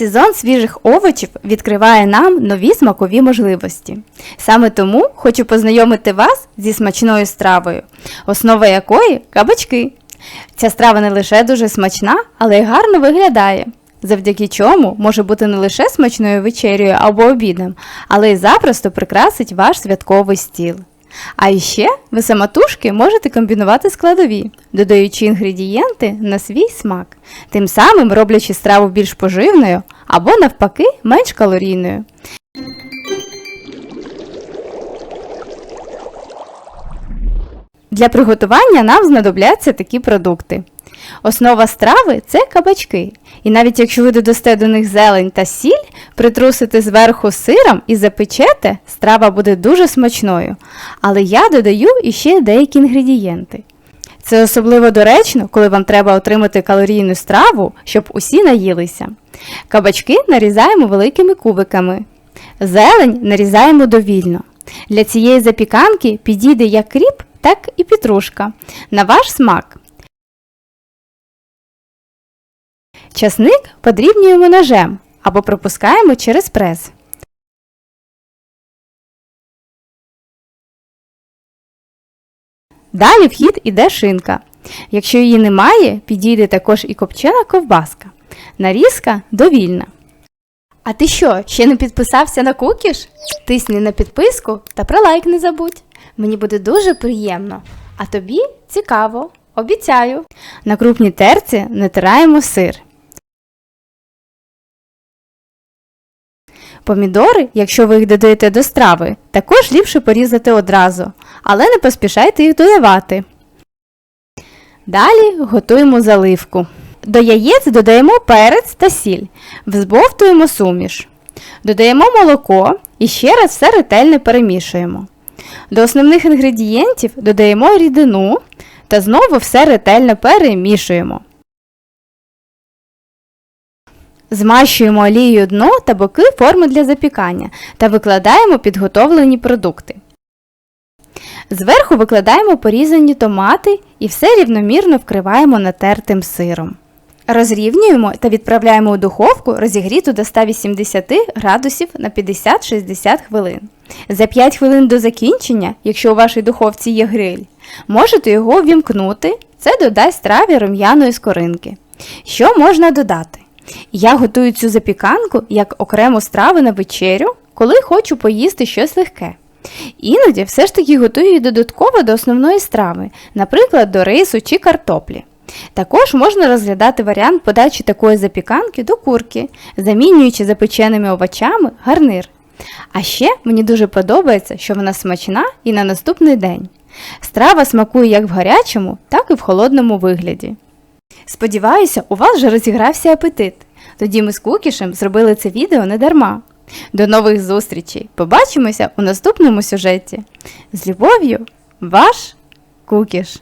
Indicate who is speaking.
Speaker 1: Сезон свіжих овочів відкриває нам нові смакові можливості. Саме тому хочу познайомити вас зі смачною стравою, основа якої кабачки. Ця страва не лише дуже смачна, але й гарно виглядає, завдяки чому може бути не лише смачною вечерею або обідом, але й запросто прикрасить ваш святковий стіл. А іще ви самотужки можете комбінувати складові, додаючи інгредієнти на свій смак, тим самим роблячи страву більш поживною або навпаки менш калорійною. Для приготування нам знадобляться такі продукти. Основа страви це кабачки. І навіть якщо ви додасте до них зелень та сіль, притрусите зверху сиром і запечете, страва буде дуже смачною. Але я додаю іще деякі інгредієнти. Це особливо доречно, коли вам треба отримати калорійну страву, щоб усі наїлися. Кабачки нарізаємо великими кубиками. Зелень нарізаємо довільно. Для цієї запіканки підійде як кріп, так і петрушка. На ваш смак. Часник подрібнюємо ножем або пропускаємо через прес. Далі в хід іде шинка. Якщо її немає, підійде також і копчена ковбаска. Нарізка довільна. А ти що, ще не підписався на кукіш? Тисни на підписку та про лайк не забудь. Мені буде дуже приємно. А тобі цікаво, обіцяю. На крупній терці натираємо сир. Помідори, якщо ви їх додаєте до страви, також ліпше порізати одразу, але не поспішайте їх додавати. Далі готуємо заливку. До яєць додаємо перець та сіль, взбовтуємо суміш. Додаємо молоко і ще раз все ретельно перемішуємо. До основних інгредієнтів додаємо рідину та знову все ретельно перемішуємо. Змащуємо олією дно та боки форми для запікання та викладаємо підготовлені продукти. Зверху викладаємо порізані томати і все рівномірно вкриваємо натертим сиром. Розрівнюємо та відправляємо у духовку розігріту до 180 градусів на 50-60 хвилин. За 5 хвилин до закінчення, якщо у вашій духовці є гриль, можете його ввімкнути, це додасть страві рум'яної скоринки. Що можна додати? Я готую цю запіканку як окрему страву на вечерю, коли хочу поїсти щось легке. Іноді все ж таки готую її додатково до основної страви, наприклад, до рису чи картоплі. Також можна розглядати варіант подачі такої запіканки до курки, замінюючи запеченими овочами гарнир. А ще мені дуже подобається, що вона смачна і на наступний день. Страва смакує як в гарячому, так і в холодному вигляді. Сподіваюся, у вас вже розігрався апетит. Тоді ми з Кукішем зробили це відео не дарма. До нових зустрічей! Побачимося у наступному сюжеті. З любов'ю, ваш Кукіш!